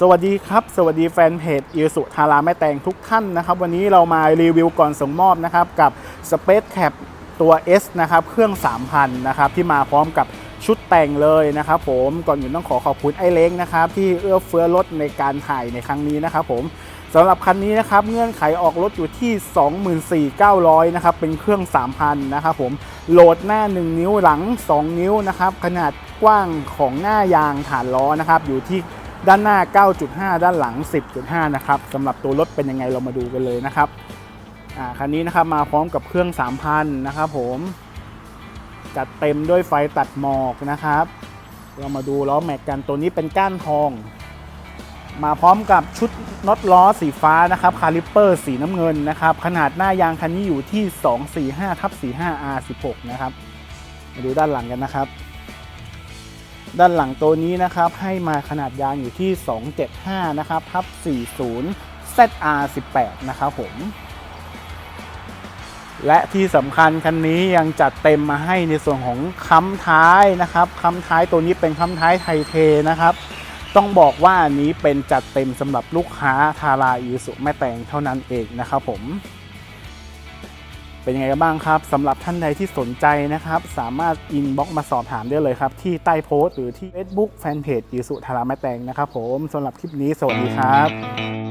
สวัสดีครับ สวัสดีแฟนเพจอิสุทาราแม่แตงทุกท่านนะครับ วันนี้เรามารีวิวก่อนส่งมอบนะครับ กับ Space Cap ตัว S นะครับ เครื่อง 3,000 นะครับ ที่มาพร้อมกับชุดแต่งเลยนะครับผมก่อนอื่นต้องขอขอบคุณไอ้เล้งนะครับ ที่เอื้อเฟื้อรถในการถ่ายในครั้งนี้นะครับผมสำหรับคันนี้นะครับเงื่อนไขออกรถอยู่ที่ 24,900นะครับเป็นเครื่อง 3,000นะครับผมโหลดหน้า 1 นิ้วหลัง 2 นิ้วนะครับขนาดกว้างของหน้ายางฐานล้อนะครับอยู่ที่ ด้านหน้า 9.5 ด้านหลัง 10.5 นะครับสำหรับตัวรถเป็นยังไงเรามาดูกันเลยนะครับคันนี้นะครับมาพร้อมกับเครื่อง 3,000 นะครับผมจัดเต็มด้วยไฟตัดหมอกนะครับ เรามาดูล้อแม็กกันตัวนี้เป็นก้านทอง มาพร้อมกับชุดน็อตล้อสีฟ้านะครับคาลิปเปอร์สีน้ำเงินนะครับ ขนาดหน้ายางคันนี้อยู่ที่ 245ทับ45 R16 นะครับ มาดูด้านหลังกันนะครับ ด้านหลังตัวนี้นะครับให้มาขนาดยางอยู่ที่ 275 นะครับทับ40 ZR18 นะครับผมและที่สำคัญคันนี้ยังจัดเต็มมาให้ในส่วนของค้ำท้ายนะครับค้ำท้ายตัวนี้เป็นค้ำท้ายไทเทนะครับ ต้องบอกว่าอันนี้เป็นจัดเต็มสำหรับลูกค้าทาราอีสุแม่แตงเท่านั้นเองนะครับผม เป็นยังไงกันบ้างครับสำหรับท่านใดที่สนใจนะครับ สามารถอินบ็อกมาสอบถามได้เลยครับ ที่ใต้โพสต์หรือที่ Facebook Fanpage อิสุธาราแม่แตงนะครับผมสำหรับคลิปนี้สวัสดีครับ